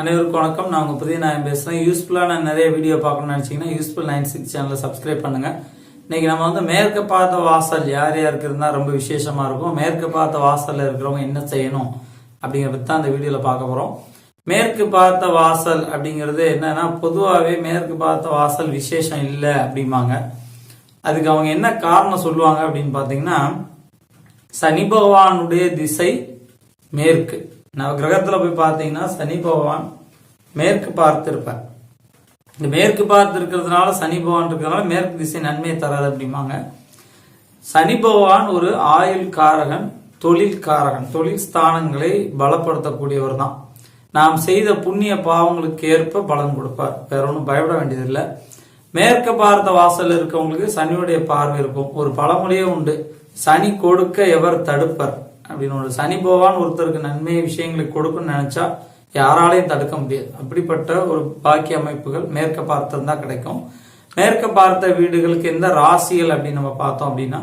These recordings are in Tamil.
அனைவருக்கும் வணக்கம். நான் உங்க புதிய நான் பேசுறேன் யூஸ்ஃபுல்லான நிறைய வீடியோ பார்க்கணும்னு நினைச்சீங்கன்னா யூஸ்ஃபுல் நைன் சிக்ஸ் சேனலை சப்ஸ்கிரைப் பண்ணுங்க. இன்னைக்கு நம்ம வந்து மேற்கு பார்த்த வாசல் யார் யாருக்கு இருந்தா ரொம்ப விசேஷமா இருக்கும். மேற்கு பார்த்த வாசல்ல இருக்கிறவங்க என்ன செய்யணும் அப்படிங்கிறத தான் அந்த வீடியோல பார்க்க போறோம். மேற்கு பார்த்த வாசல் அப்படிங்கிறது என்னன்னா பொதுவாகவே மேற்கு பார்த்த வாசல் விசேஷம் இல்லை அப்படிம்பாங்க. அதுக்கு அவங்க என்ன காரணம் சொல்லுவாங்க அப்படின்னு பார்த்தீங்கன்னா சனி பகவானுடைய திசை மேற்கு. நவ கிரகத்துல போய் பார்த்தீங்கன்னா சனி பகவான் மேற்கு பார்த்திருப்பார். இந்த மேற்கு பார்த்து இருக்கிறதுனால சனி பகவான் இருக்கிறதுனால மேற்கு திசை நன்மையை தராது அப்படிம்பாங்க. சனி பகவான் ஒரு ஆயுள் காரகன் தொழில் காரகன் தொழில் ஸ்தானங்களை பலப்படுத்தக்கூடியவர் தான் நாம் செய்த புண்ணிய பாவங்களுக்கு ஏற்ப பலன் கொடுப்பார். வேற ஒன்றும் பயப்பட வேண்டியதில்லை. மேற்க பார்த்த வாசல் இருக்கவங்களுக்கு சனியுடைய பார்வை இருக்கும். ஒரு பழமொழியே உண்டு. சனி கொடுக்க எவர் தடுப்பர். அப்படின்னு ஒரு சனி பகவான் ஒருத்தருக்கு நன்மை விஷயங்களை கொடுக்குன்னு நினைச்சா யாராலையும் தடுக்க முடியாது. அப்படிப்பட்ட ஒரு பாக்கிய அமைப்புகள் மேற்க பார்த்திருந்தா கிடைக்கும். மேற்க பார்த்த வீடுகளுக்கு எந்த ராசிகள் அப்படின்னு நம்ம பார்த்தோம் அப்படின்னா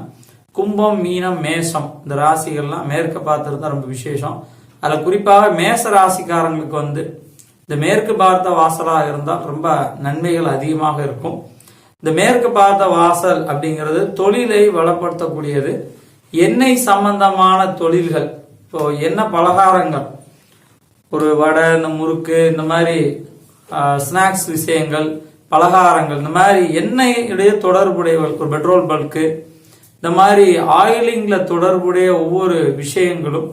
கும்பம் மீனம் மேஷம் இந்த ராசிகள்லாம் மேற்க பார்த்திருந்தா ரொம்ப விசேஷம். அதுல குறிப்பாக மேச ராசிக்காரங்களுக்கு வந்து இந்த மேற்கு பார்த்த வாசலாக இருந்தால் ரொம்ப நன்மைகள் அதிகமாக இருக்கும். இந்த மேற்கு பார்த்த வாசல் அப்படிங்கிறது தொழிலை வளப்படுத்தக்கூடியது. எண்ணெய் சம்பந்தமான தொழில்கள். இப்போ எண்ணெய் பலகாரங்கள்? ஒரு வடை இந்த முறுக்கு இந்த மாதிரி ஸ்நாக்ஸ் விஷயங்கள் பலகாரங்கள் இந்த மாதிரி எண்ணெயுடைய தொடர்புடையவர்கள் ஒரு பெட்ரோல் பல்க்கு இந்த மாதிரி ஆயிலிங்ல தொடர்புடைய ஒவ்வொரு விஷயங்களும்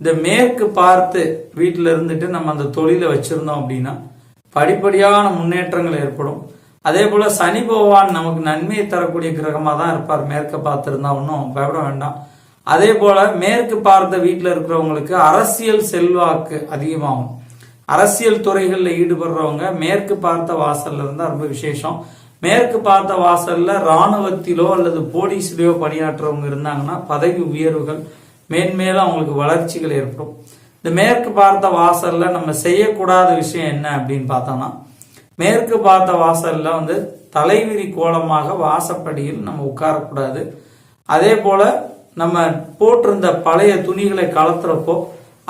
இந்த மேற்கு பார்த்து வீட்டில் இருந்துட்டு நம்ம அந்த தொழிலை வச்சிருந்தோம் அப்படின்னா படிப்படியான முன்னேற்றங்கள் ஏற்படும். அதே போல சனி பகவான் நமக்கு நன்மையை தரக்கூடிய கிரகமாக தான் இருப்பார். மேற்க பார்த்திருந்தா ஒன்றும் பயப்பட வேண்டாம். அதே போல மேற்கு பார்த்த வீட்டில் இருக்கிறவங்களுக்கு அரசியல் செல்வாக்கு அதிகமாகும். அரசியல் துறைகளில் ஈடுபடுறவங்க மேற்கு பார்த்த வாசல்ல இருந்தா ரொம்ப விசேஷம். மேற்கு பார்த்த வாசல்ல ராணுவத்திலோ அல்லது போலீஸ்லையோ பணியாற்றுறவங்க இருந்தாங்கன்னா பதவி உயர்வுகள் மேன்மேலும் அவங்களுக்கு வளர்ச்சிகள் ஏற்படும். இந்த மேற்கு பார்த்த வாசல்ல நம்ம செய்யக்கூடாத விஷயம் என்ன அப்படின்னு பார்த்தோம்னா மேற்கு பார்த்த வாசல்ல வந்து தலைவிரி கோலமாக வாசப்படியில் நம்ம உட்காரக்கூடாது. அதே போல நம்ம போட்டிருந்த பழைய துணிகளை கலத்துறப்போ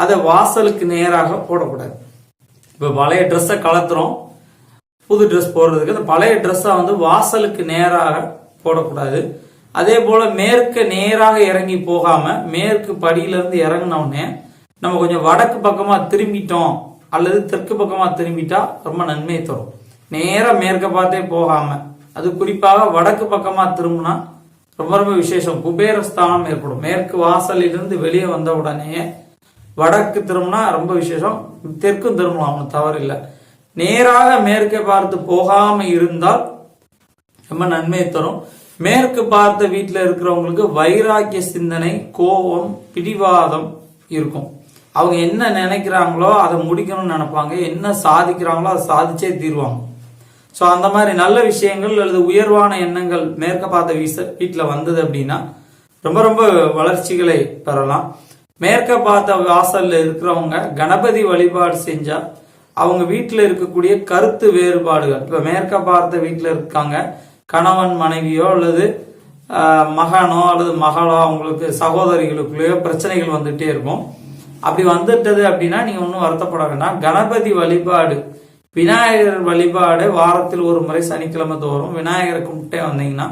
அதை வாசலுக்கு நேராக போடக்கூடாது. இப்போ பழைய ட்ரெஸ்ஸை கலத்துறோம். புது ட்ரெஸ் போடுறதுக்கு அந்த பழைய ட்ரெஸ்ஸை வந்து வாசலுக்கு நேராக போடக்கூடாது. அதே போல மேற்கு நேராக இறங்கி போகாம மேற்கு படியிலிருந்து இறங்கின உடனே நம்ம கொஞ்சம் வடக்கு பக்கமா திரும்பிட்டோம். அல்லது தெற்கு பக்கமா திரும்பிட்டா ரொம்ப நன்மை தரும். நேராக மேற்க பார்த்தே போகாம அது குறிப்பாக வடக்கு பக்கமா திரும்பினா ரொம்ப ரொம்ப விசேஷம். குபேரஸ்தானம் ஏற்படும். மேற்கு வாசலிலிருந்து வெளியே வந்த உடனே வடக்கு திரும்பினா ரொம்ப விசேஷம். தெற்கும் திரும்பலாம் ஒன்றும் தவறு இல்லை நேராக மேற்கே பார்த்து போகாம இருந்தால் ரொம்ப நன்மையை தரும். மேற்கு பார்த்த வீட்டில் இருக்கிறவங்களுக்கு வைராக்கிய சிந்தனை கோபம் பிடிவாதம் இருக்கும். அவங்க என்ன நினைக்கிறாங்களோ அதை முடிக்கணும்னு நினைப்பாங்க. என்ன சாதிக்கிறாங்களோ அதை சாதிச்சே தீருவாங்க. ஸோ அந்த மாதிரி நல்ல விஷயங்கள் அல்லது உயர்வான எண்ணங்கள் மேற்க பார்த்த வீச வீட்டில் வந்தது அப்படின்னா ரொம்ப ரொம்ப வளர்ச்சிகளை பெறலாம். மேற்க பார்த்த வாசல்ல இருக்கிறவங்க கணபதி வழிபாடு செஞ்சா அவங்க வீட்டில் இருக்கக்கூடிய கருத்து வேறுபாடுகள் இப்போ மேற்க பார்த்த வீட்டில் இருக்காங்க கணவன் மனைவியோ அல்லது மகனோ அல்லது மகளோ அவங்களுக்கு சகோதரிகளுக்குள்ளேயோ பிரச்சனைகள் வந்துட்டே இருக்கும். அப்படி வந்துட்டது அப்படின்னா நீங்க ஒன்றும் வருத்தப்பட வேண்டாம். கணபதி வழிபாடு விநாயகர் வழிபாடு வாரத்தில் ஒரு முறை சனிக்கிழமை தோறும் விநாயகர் கும்பிட்டே வந்தீங்கன்னா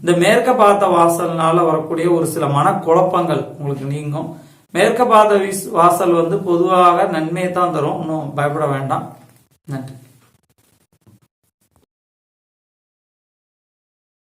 இந்த மேற்க பார்த்த வாசல்னால வரக்கூடிய ஒரு சில மனக்குழப்பங்கள் உங்களுக்கு நீங்கும். மேற்க பார்த்த வாசல் வந்து பொதுவாக நன்மையை தான் தரும். ஒன்றும் பயப்பட வேண்டாம். நன்றி.